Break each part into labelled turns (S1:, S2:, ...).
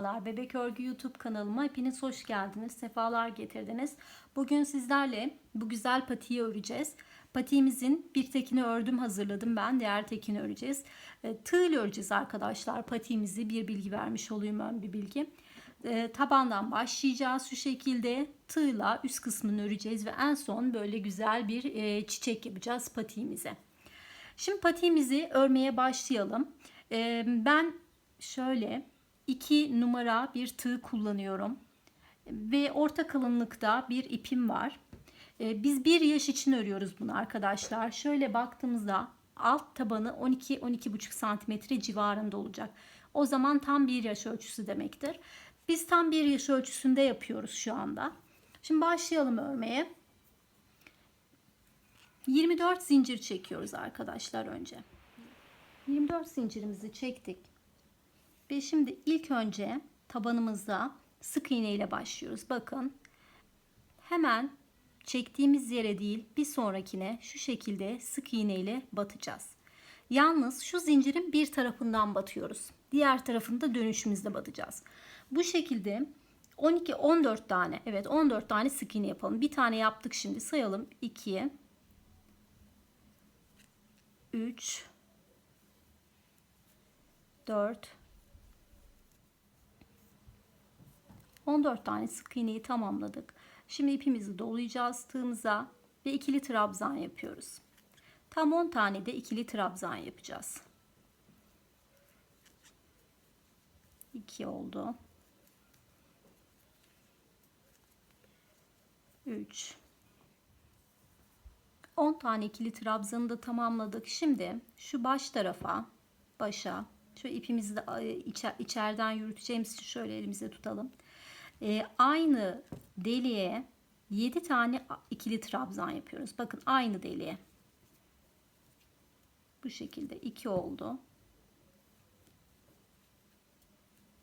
S1: merhabalar. Bebek Örgü YouTube kanalıma hepiniz hoş geldiniz. Sefalar getirdiniz. Bugün sizlerle bu güzel patiyi öreceğiz. Patiğimizin bir tekini ördüm hazırladım ben. Diğer tekini öreceğiz. E, tığ ile öreceğiz arkadaşlar. Patiğimizi bir bilgi vermiş olayım ön bir bilgi. E, tabandan başlayacağız şu şekilde. Tığla üst kısmını öreceğiz ve en son böyle güzel bir e, çiçek yapacağız patiğimize. Şimdi patiğimizi örmeye başlayalım. ben şöyle 2 numara bir tığ kullanıyorum. Ve orta kalınlıkta bir ipim var. E, biz bir yaş için örüyoruz bunu arkadaşlar. Şöyle baktığımızda alt tabanı 12-12,5 santimetre civarında olacak. O zaman tam bir yaş ölçüsü demektir. Biz tam bir yaş ölçüsünde yapıyoruz şu anda. Şimdi başlayalım örmeye. 24 zincir çekiyoruz arkadaşlar önce. 24 zincirimizi çektik. Ve şimdi ilk önce tabanımıza sık iğne ile başlıyoruz. Bakın hemen çektiğimiz yere değil bir sonrakine şu şekilde sık iğne ile batacağız. Yalnız şu zincirin bir tarafından batıyoruz. Diğer tarafında dönüşümüzde batacağız. Bu şekilde 12 14 tane evet 14 tane sık iğne yapalım. Bir tane yaptık şimdi sayalım. 2 3 4 14 tane sık iğneyi tamamladık. Şimdi ipimizi dolayacağız tığımıza ve ikili trabzan yapıyoruz. Tam 10 tane de ikili trabzan yapacağız. 2 oldu. 3 10 tane ikili trabzanı da tamamladık. Şimdi şu baş tarafa, başa, şu ipimizi de e, içeriden yürüteceğimiz için şöyle elimize tutalım e, aynı deliğe 7 tane ikili trabzan yapıyoruz. Bakın aynı deliğe. Bu şekilde 2 oldu.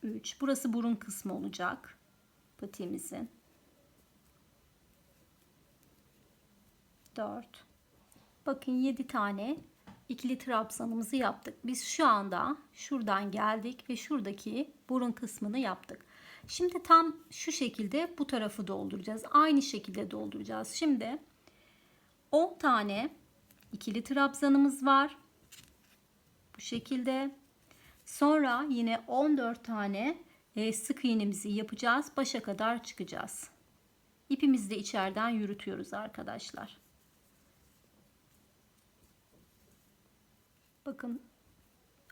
S1: 3. Burası burun kısmı olacak. Patiğimizin. 4. Bakın 7 tane ikili trabzanımızı yaptık. Biz şu anda şuradan geldik ve şuradaki burun kısmını yaptık. Şimdi tam şu şekilde bu tarafı dolduracağız. Aynı şekilde dolduracağız. Şimdi 10 tane ikili trabzanımız var. Bu şekilde. Sonra yine 14 tane e, sık iğnemizi yapacağız. Başa kadar çıkacağız. İpimizi de içeriden yürütüyoruz arkadaşlar. Bakın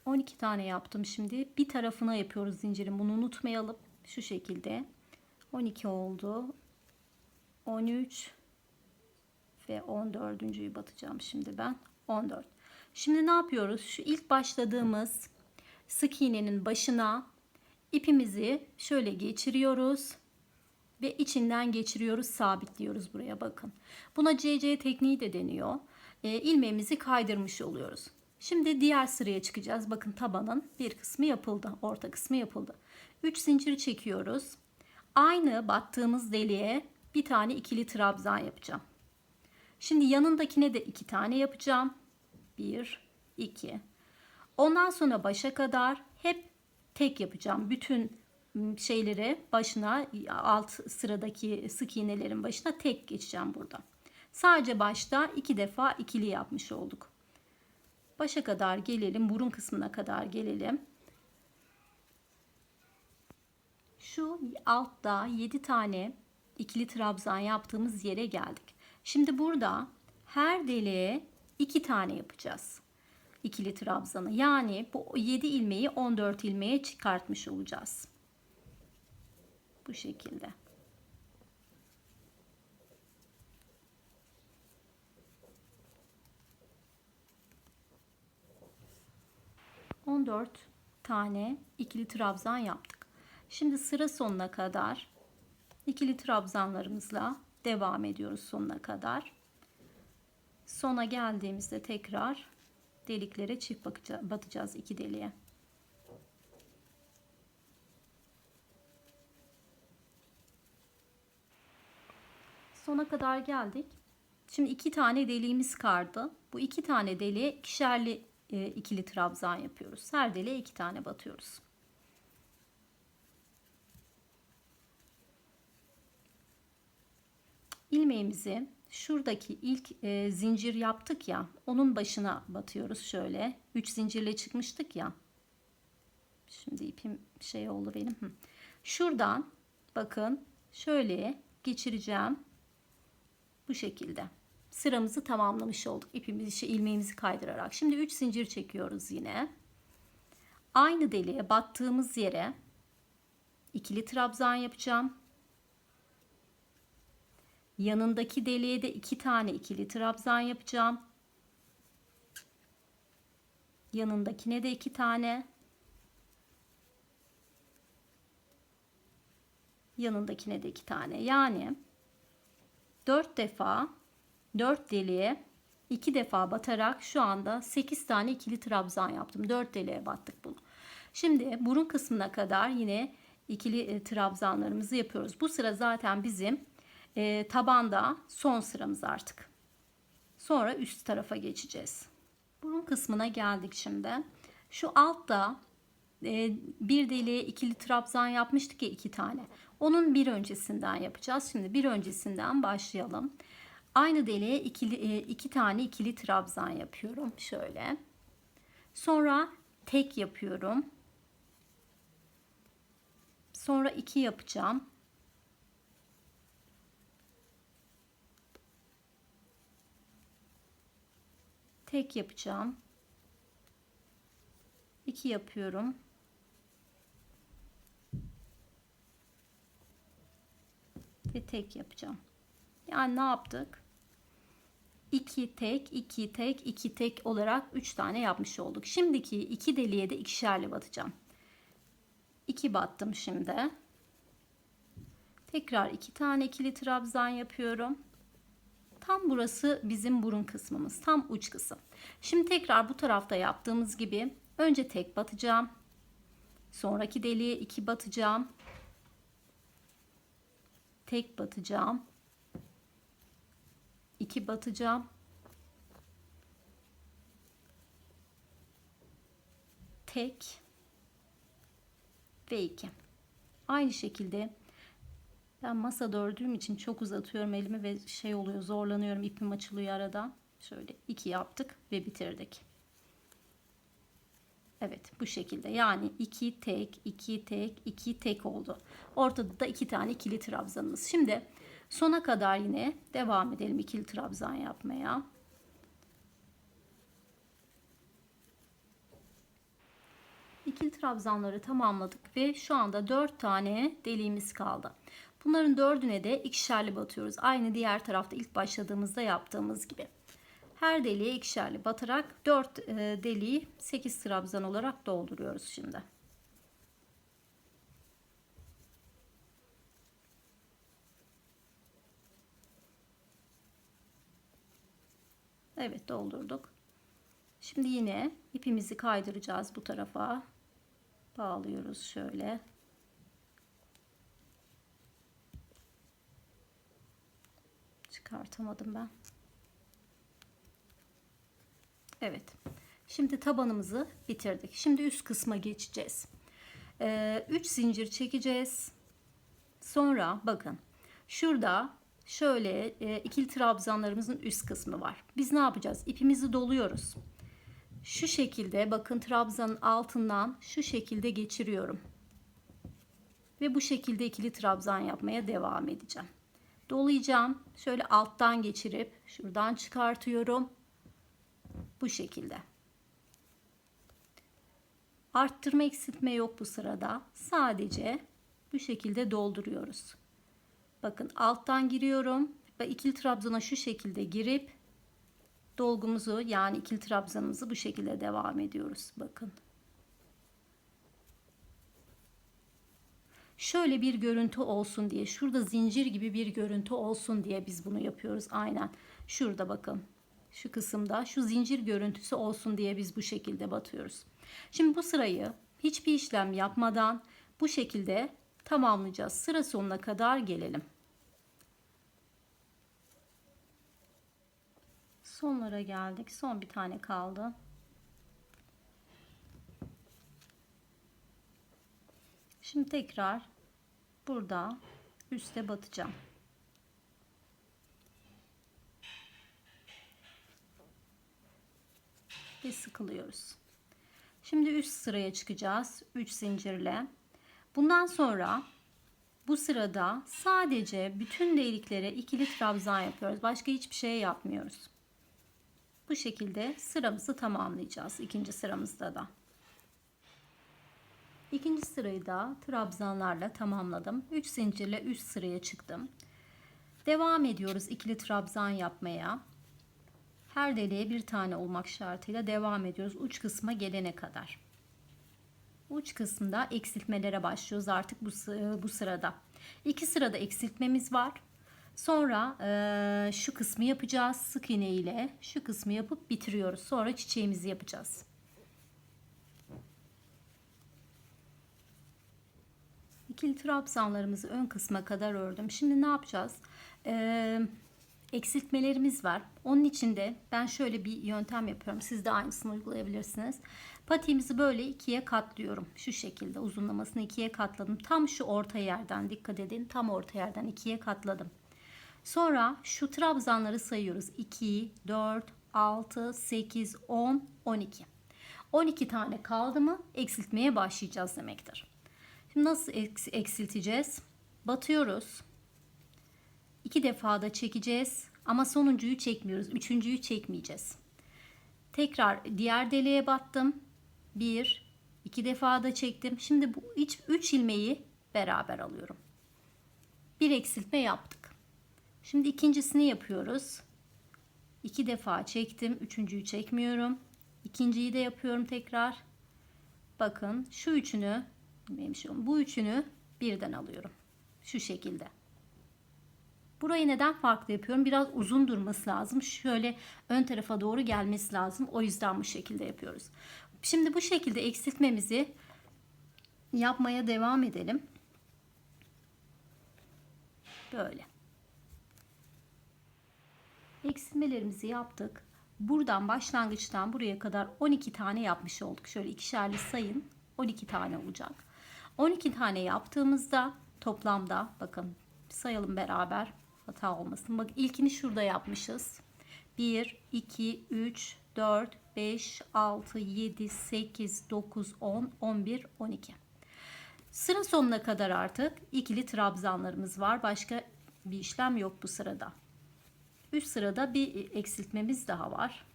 S1: 12 tane yaptım şimdi. Bir tarafına yapıyoruz zincirin. Bunu unutmayalım. Şu şekilde 12 oldu. 13 ve 14.'yi batacağım şimdi ben. 14. Şimdi ne yapıyoruz? Şu ilk başladığımız sık iğnenin başına ipimizi şöyle geçiriyoruz ve içinden geçiriyoruz, sabitliyoruz buraya bakın. Buna CC tekniği de deniyor. E, ilmeğimizi kaydırmış oluyoruz. Şimdi diğer sıraya çıkacağız. Bakın tabanın bir kısmı yapıldı, orta kısmı yapıldı. 3 zincir çekiyoruz. Aynı battığımız deliğe bir tane ikili trabzan yapacağım. Şimdi yanındakine de iki tane yapacağım. 1 2 Ondan sonra başa kadar hep tek yapacağım. Bütün şeyleri başına alt sıradaki sık iğnelerin başına tek geçeceğim burada. Sadece başta iki defa ikili yapmış olduk. Başa kadar gelelim, burun kısmına kadar gelelim. Şu altta 7 tane ikili trabzan yaptığımız yere geldik. Şimdi burada her deliğe 2 tane yapacağız. İkili trabzanı. Yani bu 7 ilmeği 14 ilmeğe çıkartmış olacağız. Bu şekilde. On dört tane ikili trabzan yaptık. Şimdi sıra sonuna kadar ikili trabzanlarımızla devam ediyoruz sonuna kadar. Sona geldiğimizde tekrar deliklere çift batacağız iki deliğe. Sona kadar geldik. Şimdi iki tane deliğimiz kaldı. Bu iki tane deliğe ikişerli e, ikili trabzan yapıyoruz. Her deliğe iki tane batıyoruz. ilmeğimizi şuradaki ilk e, zincir yaptık ya onun başına batıyoruz şöyle 3 zincirle çıkmıştık ya şimdi ipim şey oldu benim şuradan bakın şöyle geçireceğim bu şekilde sıramızı tamamlamış olduk ipimizi şey, ilmeğimizi kaydırarak şimdi 3 zincir çekiyoruz yine aynı deliğe battığımız yere ikili trabzan yapacağım Yanındaki deliğe de iki tane ikili trabzan yapacağım. Yanındakine de iki tane. Yanındakine de iki tane. Yani 4 defa 4 deliğe 2 defa batarak şu anda 8 tane ikili trabzan yaptım. 4 deliğe battık bunu. Şimdi burun kısmına kadar yine ikili e, trabzanlarımızı yapıyoruz. Bu sıra zaten bizim e, tabanda son sıramız artık. Sonra üst tarafa geçeceğiz. Burun kısmına geldik şimdi. Şu altta e, bir deliğe ikili trabzan yapmıştık ya iki tane. Onun bir öncesinden yapacağız. Şimdi bir öncesinden başlayalım. Aynı deliğe ikili, e, iki tane ikili trabzan yapıyorum. Şöyle. Sonra tek yapıyorum. Sonra iki yapacağım. tek yapacağım. 2 yapıyorum. Ve tek yapacağım. Yani ne yaptık? 2 tek, 2 tek, 2 tek olarak 3 tane yapmış olduk. Şimdiki 2 deliğe de ikişerli batacağım. 2 battım şimdi. Tekrar 2 iki tane ikili trabzan yapıyorum. Tam burası bizim burun kısmımız. Tam uç kısım. Şimdi tekrar bu tarafta yaptığımız gibi önce tek batacağım. Sonraki deliğe iki batacağım. Tek batacağım. 2 batacağım. Tek ve iki. Aynı şekilde ben masa dördüğüm için çok uzatıyorum elimi ve şey oluyor zorlanıyorum ipim açılıyor arada. Şöyle iki yaptık ve bitirdik. Evet bu şekilde yani iki tek iki tek iki tek oldu. Ortada da iki tane ikili trabzanımız. Şimdi sona kadar yine devam edelim ikili trabzan yapmaya. İkili trabzanları tamamladık ve şu anda dört tane deliğimiz kaldı. Bunların dördüne de ikişerli batıyoruz. Aynı diğer tarafta ilk başladığımızda yaptığımız gibi. Her deliğe ikişerli batarak 4 e, deliği 8 trabzan olarak dolduruyoruz şimdi. Evet doldurduk. Şimdi yine ipimizi kaydıracağız bu tarafa. Bağlıyoruz şöyle. çıkartamadım ben. Evet. Şimdi tabanımızı bitirdik. Şimdi üst kısma geçeceğiz. 3 ee, üç zincir çekeceğiz. Sonra bakın. Şurada şöyle e, ikili trabzanlarımızın üst kısmı var. Biz ne yapacağız? İpimizi doluyoruz. Şu şekilde bakın trabzanın altından şu şekilde geçiriyorum. Ve bu şekilde ikili trabzan yapmaya devam edeceğim dolayacağım. Şöyle alttan geçirip şuradan çıkartıyorum. Bu şekilde. Arttırma eksiltme yok bu sırada. Sadece bu şekilde dolduruyoruz. Bakın alttan giriyorum ve ikili trabzana şu şekilde girip dolgumuzu yani ikili trabzanımızı bu şekilde devam ediyoruz. Bakın şöyle bir görüntü olsun diye şurada zincir gibi bir görüntü olsun diye biz bunu yapıyoruz aynen şurada bakın şu kısımda şu zincir görüntüsü olsun diye biz bu şekilde batıyoruz. Şimdi bu sırayı hiçbir işlem yapmadan bu şekilde tamamlayacağız. Sıra sonuna kadar gelelim. Sonlara geldik. Son bir tane kaldı. Şimdi tekrar burada üste batacağım. Ve sıkılıyoruz. Şimdi üst sıraya çıkacağız. 3 zincirle. Bundan sonra bu sırada sadece bütün deliklere ikili trabzan yapıyoruz. Başka hiçbir şey yapmıyoruz. Bu şekilde sıramızı tamamlayacağız. ikinci sıramızda da. İkinci sırayı da trabzanlarla tamamladım. 3 zincirle üst sıraya çıktım. Devam ediyoruz ikili trabzan yapmaya. Her deliğe bir tane olmak şartıyla devam ediyoruz uç kısma gelene kadar. Uç kısımda eksiltmelere başlıyoruz artık bu, bu sırada. İki sırada eksiltmemiz var. Sonra e, şu kısmı yapacağız sık iğne ile şu kısmı yapıp bitiriyoruz. Sonra çiçeğimizi yapacağız. ikili trabzanlarımızı ön kısma kadar ördüm. Şimdi ne yapacağız? Ee, eksiltmelerimiz var. Onun için de ben şöyle bir yöntem yapıyorum. Siz de aynısını uygulayabilirsiniz. Patiğimizi böyle ikiye katlıyorum. Şu şekilde uzunlamasını ikiye katladım. Tam şu orta yerden dikkat edin. Tam orta yerden ikiye katladım. Sonra şu trabzanları sayıyoruz. 2, 4, 6, 8, 10, 12. 12 tane kaldı mı eksiltmeye başlayacağız demektir. Nasıl eksilteceğiz? Batıyoruz. İki defa da çekeceğiz ama sonuncuyu çekmiyoruz. Üçüncüyü çekmeyeceğiz. Tekrar diğer deliğe battım. Bir, iki defa da çektim. Şimdi bu iç üç ilmeği beraber alıyorum. Bir eksiltme yaptık. Şimdi ikincisini yapıyoruz. İki defa çektim. Üçüncüyü çekmiyorum. İkinciyi de yapıyorum tekrar. Bakın şu üçünü hemşirim. Bu üçünü birden alıyorum. Şu şekilde. Burayı neden farklı yapıyorum? Biraz uzun durması lazım. Şöyle ön tarafa doğru gelmesi lazım. O yüzden bu şekilde yapıyoruz. Şimdi bu şekilde eksiltmemizi yapmaya devam edelim. Böyle. Eksilmelerimizi yaptık. Buradan başlangıçtan buraya kadar 12 tane yapmış olduk. Şöyle ikişerli sayın. 12 tane olacak. 12 tane yaptığımızda toplamda bakın sayalım beraber hata olmasın. Bak ilkini şurada yapmışız. 1, 2, 3, 4, 5, 6, 7, 8, 9, 10, 11, 12. Sıra sonuna kadar artık ikili trabzanlarımız var. Başka bir işlem yok bu sırada. Üst sırada bir eksiltmemiz daha var.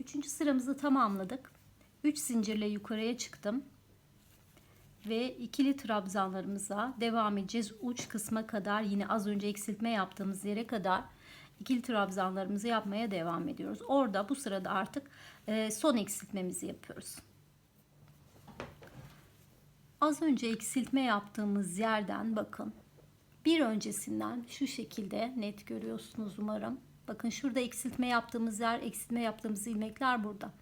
S1: Üçüncü sıramızı tamamladık. 3 zincirle yukarıya çıktım ve ikili trabzanlarımıza devam edeceğiz uç kısma kadar yine az önce eksiltme yaptığımız yere kadar ikili trabzanlarımızı yapmaya devam ediyoruz orada bu sırada artık e, son eksiltmemizi yapıyoruz az önce eksiltme yaptığımız yerden bakın bir öncesinden şu şekilde net görüyorsunuz umarım bakın şurada eksiltme yaptığımız yer eksiltme yaptığımız ilmekler burada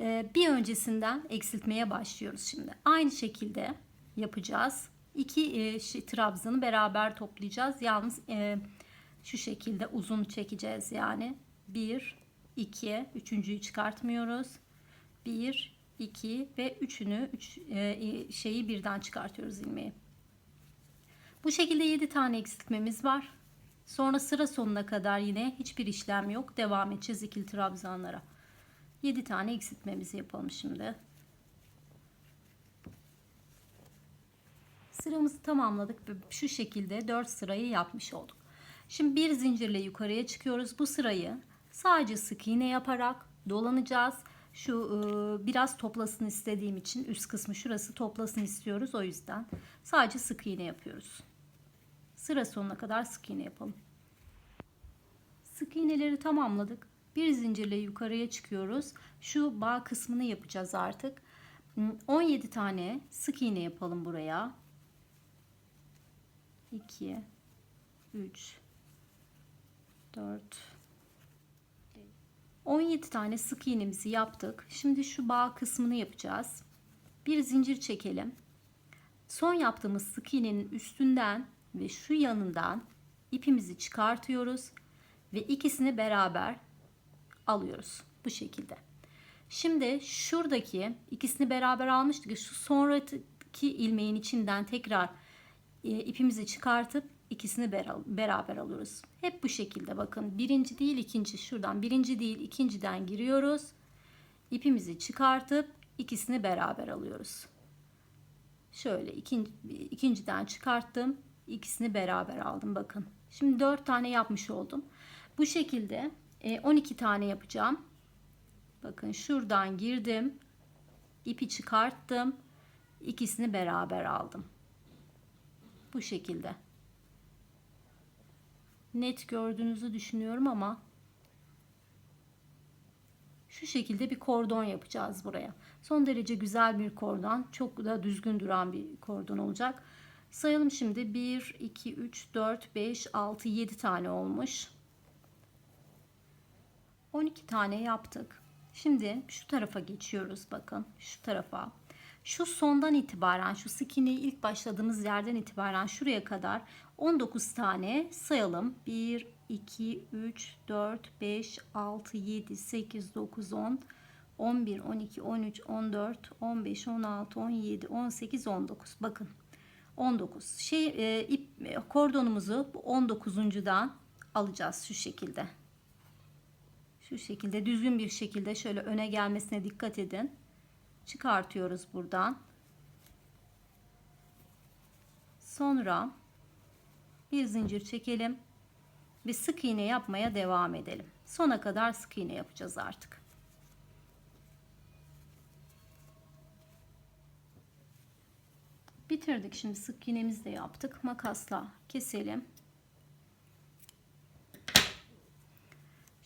S1: ee, bir öncesinden eksiltmeye başlıyoruz şimdi. Aynı şekilde yapacağız. İki e, trabzanı beraber toplayacağız. Yalnız e, şu şekilde uzun çekeceğiz yani. 1, 2, üçüncüyü çıkartmıyoruz. 1, 2 ve üçünü üç, e, şeyi birden çıkartıyoruz ilmeği. Bu şekilde 7 tane eksiltmemiz var. Sonra sıra sonuna kadar yine hiçbir işlem yok. Devam edeceğiz ikili trabzanlara. 7 tane eksiltmemizi yapalım şimdi. Sıramızı tamamladık ve şu şekilde 4 sırayı yapmış olduk. Şimdi bir zincirle yukarıya çıkıyoruz. Bu sırayı sadece sık iğne yaparak dolanacağız. Şu e, biraz toplasın istediğim için üst kısmı şurası toplasın istiyoruz. O yüzden sadece sık iğne yapıyoruz. Sıra sonuna kadar sık iğne yapalım. Sık iğneleri tamamladık bir zincirle yukarıya çıkıyoruz. Şu bağ kısmını yapacağız artık. 17 hmm, tane sık iğne yapalım buraya. 2 3 4 17 tane sık iğnemizi yaptık. Şimdi şu bağ kısmını yapacağız. Bir zincir çekelim. Son yaptığımız sık iğnenin üstünden ve şu yanından ipimizi çıkartıyoruz ve ikisini beraber alıyoruz. Bu şekilde. Şimdi şuradaki ikisini beraber almıştık. Şu sonraki ilmeğin içinden tekrar e, ipimizi çıkartıp ikisini beraber alıyoruz. Hep bu şekilde bakın. Birinci değil ikinci şuradan birinci değil ikinciden giriyoruz. İpimizi çıkartıp ikisini beraber alıyoruz. Şöyle ikinci, ikinciden çıkarttım. ikisini beraber aldım bakın. Şimdi dört tane yapmış oldum. Bu şekilde 12 e, tane yapacağım. Bakın şuradan girdim. ipi çıkarttım. İkisini beraber aldım. Bu şekilde. Net gördüğünüzü düşünüyorum ama şu şekilde bir kordon yapacağız buraya. Son derece güzel bir kordon. Çok da düzgün duran bir kordon olacak. Sayalım şimdi 1, 2, 3, 4, 5, 6, 7 tane olmuş. 12 tane yaptık. Şimdi şu tarafa geçiyoruz bakın. Şu tarafa. Şu sondan itibaren şu skin'i ilk başladığımız yerden itibaren şuraya kadar 19 tane sayalım. 1, 2, 3, 4, 5, 6, 7, 8, 9, 10, 11, 12, 13, 14, 15, 16, 17, 18, 19. Bakın 19. Şey, e, ip, e, kordonumuzu 19.dan alacağız şu şekilde. Şu şekilde düzgün bir şekilde şöyle öne gelmesine dikkat edin. Çıkartıyoruz buradan. Sonra bir zincir çekelim Bir sık iğne yapmaya devam edelim. Sona kadar sık iğne yapacağız artık. Bitirdik şimdi sık iğnemizi de yaptık. Makasla keselim.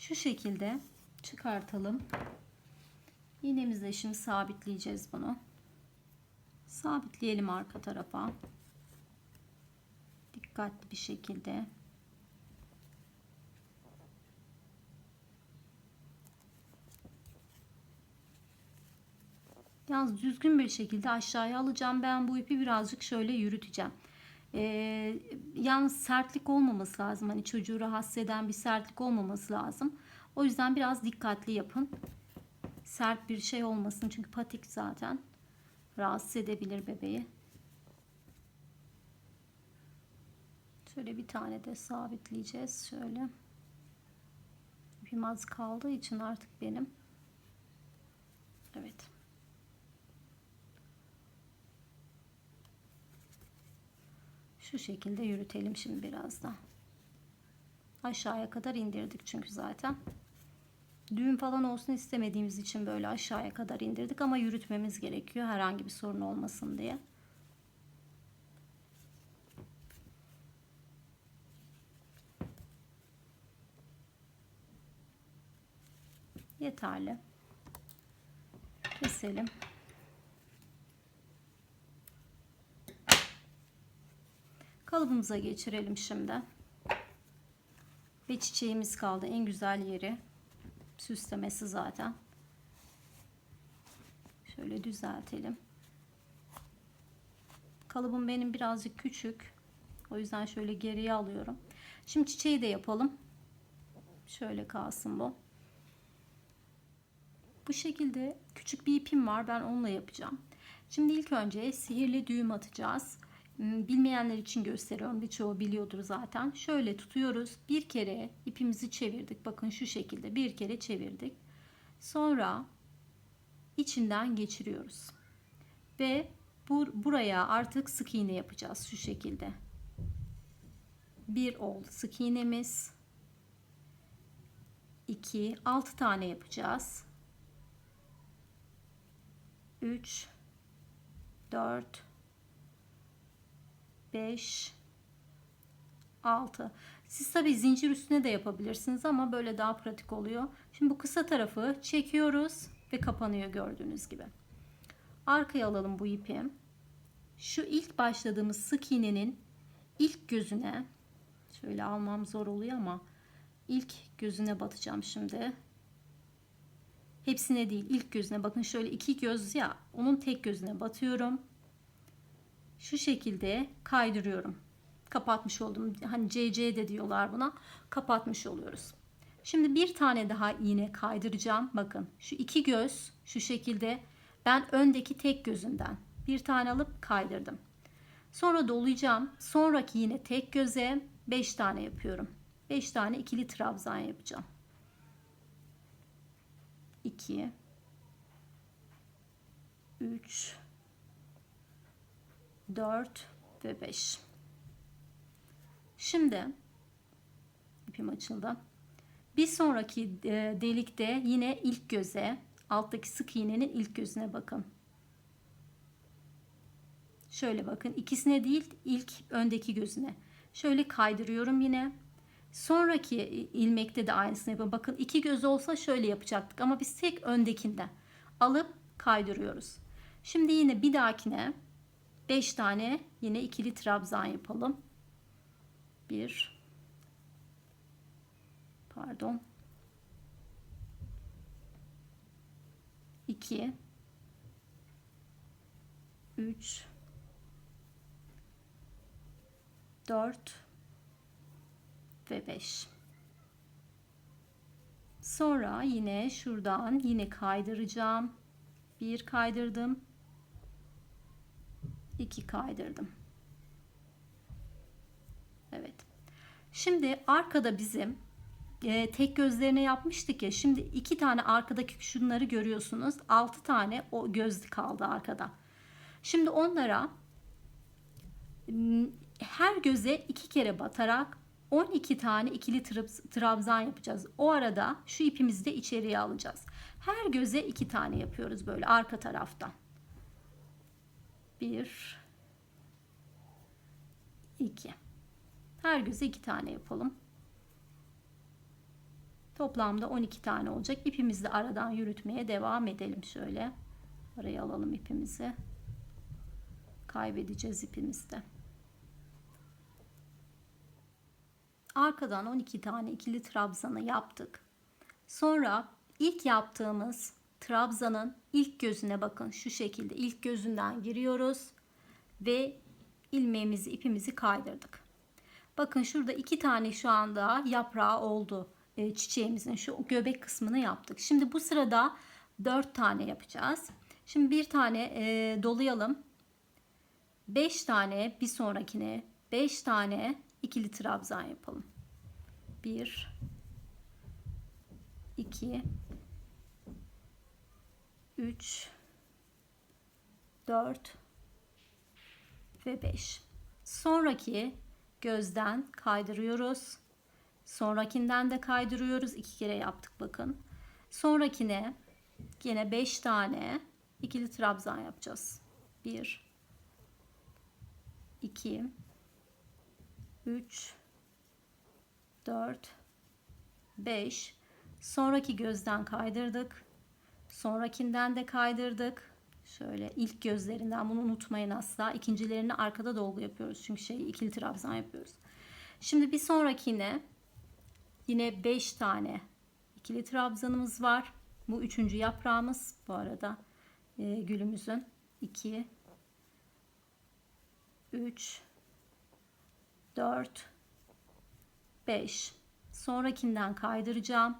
S1: Şu şekilde çıkartalım. İğnemizle şimdi sabitleyeceğiz bunu. Sabitleyelim arka tarafa. Dikkatli bir şekilde. Yalnız düzgün bir şekilde aşağıya alacağım. Ben bu ipi birazcık şöyle yürüteceğim. E, yalnız sertlik olmaması lazım. Hani çocuğu rahatsız eden bir sertlik olmaması lazım. O yüzden biraz dikkatli yapın. Sert bir şey olmasın çünkü patik zaten rahatsız edebilir bebeği. Şöyle bir tane de sabitleyeceğiz. Şöyle. İpim az kaldığı için artık benim. Evet. Şu şekilde yürütelim şimdi biraz da. Aşağıya kadar indirdik çünkü zaten. Düğüm falan olsun istemediğimiz için böyle aşağıya kadar indirdik ama yürütmemiz gerekiyor herhangi bir sorun olmasın diye. Yeterli. Keselim. Kalıbımıza geçirelim şimdi. Ve çiçeğimiz kaldı. En güzel yeri. Süslemesi zaten. Şöyle düzeltelim. Kalıbım benim birazcık küçük. O yüzden şöyle geriye alıyorum. Şimdi çiçeği de yapalım. Şöyle kalsın bu. Bu şekilde küçük bir ipim var. Ben onunla yapacağım. Şimdi ilk önce sihirli düğüm atacağız. Hmm, bilmeyenler için gösteriyorum. Birçoğu biliyordur zaten. Şöyle tutuyoruz. Bir kere ipimizi çevirdik. Bakın şu şekilde bir kere çevirdik. Sonra içinden geçiriyoruz. Ve bur buraya artık sık iğne yapacağız şu şekilde. Bir oldu sık iğnemiz. 2 6 tane yapacağız. 3 4 5, 6. Siz tabi zincir üstüne de yapabilirsiniz ama böyle daha pratik oluyor. Şimdi bu kısa tarafı çekiyoruz ve kapanıyor gördüğünüz gibi. Arkaya alalım bu ipi. Şu ilk başladığımız sık iğnenin ilk gözüne şöyle almam zor oluyor ama ilk gözüne batacağım şimdi. Hepsine değil ilk gözüne bakın şöyle iki göz ya onun tek gözüne batıyorum şu şekilde kaydırıyorum. Kapatmış oldum. Hani CC de diyorlar buna. Kapatmış oluyoruz. Şimdi bir tane daha iğne kaydıracağım. Bakın şu iki göz şu şekilde ben öndeki tek gözünden bir tane alıp kaydırdım. Sonra dolayacağım. Sonraki yine tek göze 5 tane yapıyorum. 5 tane ikili trabzan yapacağım. 2 3 4 ve 5. Şimdi ipim açıldı. Bir sonraki e, delikte yine ilk göze alttaki sık iğnenin ilk gözüne bakın. Şöyle bakın ikisine değil ilk öndeki gözüne. Şöyle kaydırıyorum yine. Sonraki e, ilmekte de aynısını yapın. Bakın iki göz olsa şöyle yapacaktık ama biz tek öndekinden alıp kaydırıyoruz. Şimdi yine bir dahakine 5 tane yine ikili trabzan yapalım. 1 pardon 2 3 4 ve 5 sonra yine şuradan yine kaydıracağım bir kaydırdım 2 kaydırdım. Evet. Şimdi arkada bizim e, tek gözlerine yapmıştık ya. Şimdi iki tane arkadaki şunları görüyorsunuz. Altı tane o gözlük kaldı arkada. Şimdi onlara her göze iki kere batarak 12 tane ikili trabzan yapacağız. O arada şu ipimizi de içeriye alacağız. Her göze iki tane yapıyoruz böyle arka taraftan. Bir, iki. Her gözü iki tane yapalım. Toplamda 12 tane olacak. İpimizi de aradan yürütmeye devam edelim şöyle. Araya alalım ipimizi. Kaybedeceğiz ipimizi de. Arkadan 12 tane ikili trabzanı yaptık. Sonra ilk yaptığımız Trabzan'ın ilk gözüne bakın. Şu şekilde ilk gözünden giriyoruz ve ilmeğimizi ipimizi kaydırdık. Bakın şurada iki tane şu anda yaprağı oldu ee, çiçeğimizin şu göbek kısmını yaptık. Şimdi bu sırada dört tane yapacağız. Şimdi bir tane e, dolayalım. Beş tane bir sonrakine beş tane ikili trabzan yapalım. Bir, iki. 3 4 ve 5. Sonraki gözden kaydırıyoruz. Sonrakinden de kaydırıyoruz. iki kere yaptık bakın. Sonrakine yine 5 tane ikili trabzan yapacağız. 1 2 3 4 5 Sonraki gözden kaydırdık. Sonrakinden de kaydırdık. Şöyle ilk gözlerinden bunu unutmayın asla. İkincilerini arkada dolgu yapıyoruz. Çünkü şey ikili trabzan yapıyoruz. Şimdi bir sonrakine yine 5 tane ikili trabzanımız var. Bu üçüncü yaprağımız bu arada e, gülümüzün. 2 3 4 5 sonrakinden kaydıracağım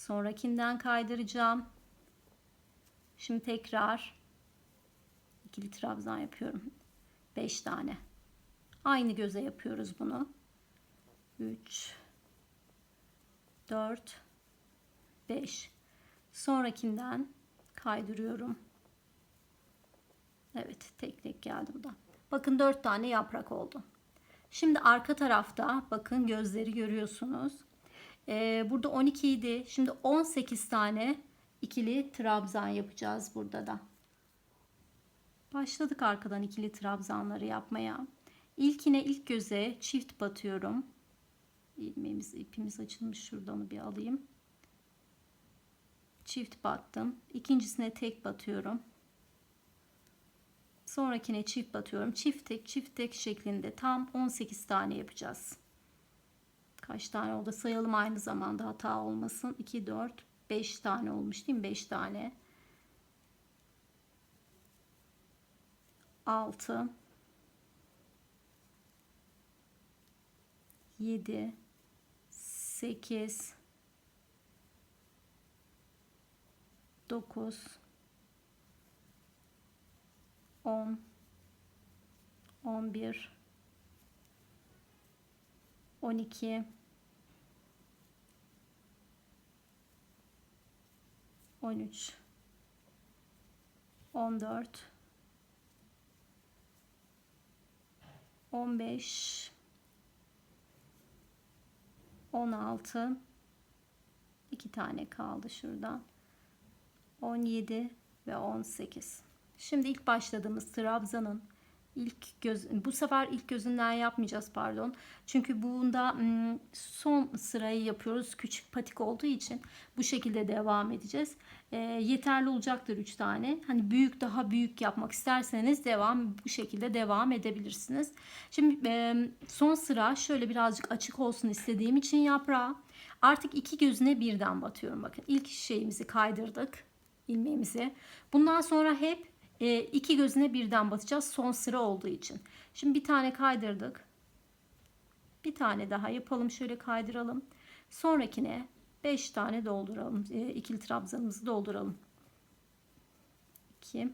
S1: Sonrakinden kaydıracağım. Şimdi tekrar ikili trabzan yapıyorum. 5 tane. Aynı göze yapıyoruz bunu. 3 4 5 Sonrakinden kaydırıyorum. Evet, tek tek geldi bu da. Bakın 4 tane yaprak oldu. Şimdi arka tarafta bakın gözleri görüyorsunuz. Ee, burada 12 idi. Şimdi 18 tane ikili trabzan yapacağız burada da. Başladık arkadan ikili trabzanları yapmaya. İlkine ilk göze çift batıyorum. İlmeğimiz, ipimiz açılmış. Şuradan bir alayım. Çift battım. İkincisine tek batıyorum. Sonrakine çift batıyorum. Çift tek çift tek şeklinde tam 18 tane yapacağız. Kaç tane oldu? Sayalım aynı zamanda hata olmasın. 2, 4, 5 tane olmuş değil mi? 5 tane. 6 7 8 9 10 11 12 13 14 15 16 2 tane kaldı şuradan 17 ve 18 şimdi ilk başladığımız trabzanın ilk göz bu sefer ilk gözünden yapmayacağız pardon. Çünkü bunda son sırayı yapıyoruz. Küçük patik olduğu için bu şekilde devam edeceğiz. E, yeterli olacaktır 3 tane. Hani büyük daha büyük yapmak isterseniz devam bu şekilde devam edebilirsiniz. Şimdi e, son sıra şöyle birazcık açık olsun istediğim için yaprağı artık iki gözüne birden batıyorum. Bakın İlk şeyimizi kaydırdık ilmeğimizi. Bundan sonra hep e, iki gözüne birden batacağız son sıra olduğu için. Şimdi bir tane kaydırdık. Bir tane daha yapalım. Şöyle kaydıralım. Sonrakine 5 tane dolduralım. E, ikili trabzanımızı dolduralım. 2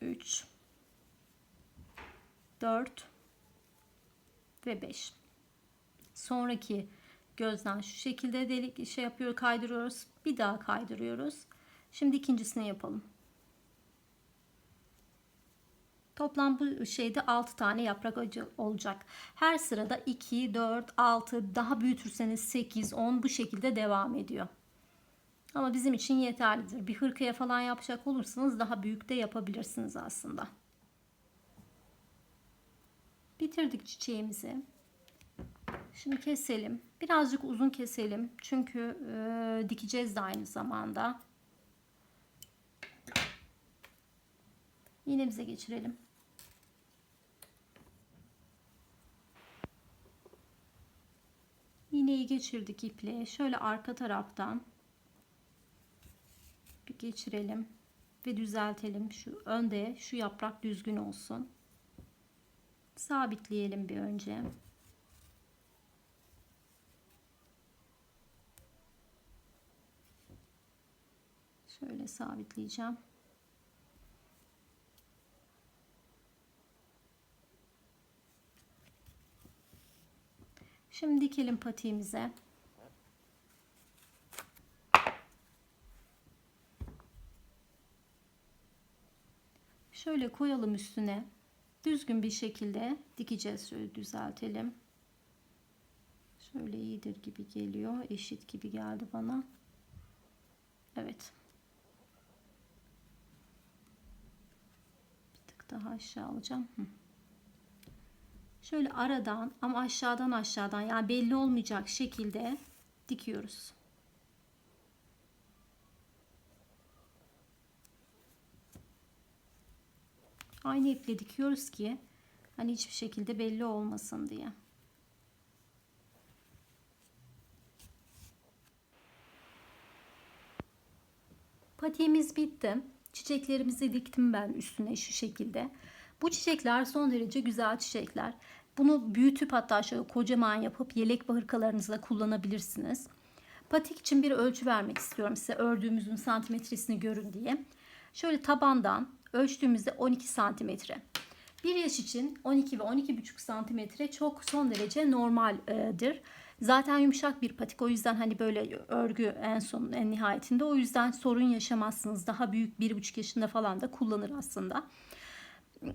S1: 3 4 ve 5. Sonraki gözden şu şekilde delik şey yapıyor kaydırıyoruz. Bir daha kaydırıyoruz. Şimdi ikincisini yapalım. Toplam bu şeyde 6 tane yaprak olacak. Her sırada 2, 4, 6 daha büyütürseniz 8, 10 bu şekilde devam ediyor. Ama bizim için yeterlidir. Bir hırkaya falan yapacak olursanız daha büyük de yapabilirsiniz aslında. Bitirdik çiçeğimizi. Şimdi keselim. Birazcık uzun keselim. Çünkü e, dikeceğiz de aynı zamanda. İğnemize geçirelim. iğneyi geçirdik iple. Şöyle arka taraftan bir geçirelim ve düzeltelim. Şu önde şu yaprak düzgün olsun. Sabitleyelim bir önce. Şöyle sabitleyeceğim. Şimdi dikelim patiğimize. Şöyle koyalım üstüne. Düzgün bir şekilde dikeceğiz. Şöyle düzeltelim. Şöyle iyidir gibi geliyor. Eşit gibi geldi bana. Evet. Bir tık daha aşağı alacağım. Hı şöyle aradan ama aşağıdan aşağıdan yani belli olmayacak şekilde dikiyoruz. Aynı iple dikiyoruz ki hani hiçbir şekilde belli olmasın diye. Patiğimiz bitti. Çiçeklerimizi diktim ben üstüne şu şekilde. Bu çiçekler son derece güzel çiçekler. Bunu büyütüp hatta şöyle kocaman yapıp yelek ve kullanabilirsiniz. Patik için bir ölçü vermek istiyorum size ördüğümüzün santimetresini görün diye. Şöyle tabandan ölçtüğümüzde 12 santimetre. Bir yaş için 12 ve 12,5 santimetre çok son derece normaldir. Zaten yumuşak bir patik o yüzden hani böyle örgü en son en nihayetinde o yüzden sorun yaşamazsınız. Daha büyük 1,5 yaşında falan da kullanır aslında.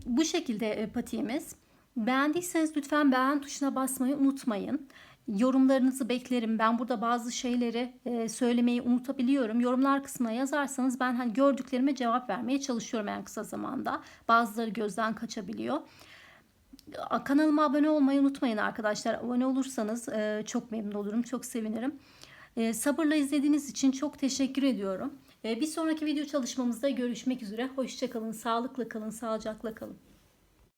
S1: Bu şekilde e, patiğimiz. Beğendiyseniz lütfen beğen tuşuna basmayı unutmayın. Yorumlarınızı beklerim. Ben burada bazı şeyleri e, söylemeyi unutabiliyorum. Yorumlar kısmına yazarsanız ben hani gördüklerime cevap vermeye çalışıyorum en kısa zamanda. Bazıları gözden kaçabiliyor. Kanalıma abone olmayı unutmayın arkadaşlar. Abone olursanız e, çok memnun olurum, çok sevinirim. E, sabırla izlediğiniz için çok teşekkür ediyorum. bir sonraki video çalışmamızda görüşmek üzere. Hoşçakalın, sağlıkla kalın, sağlıcakla kalın.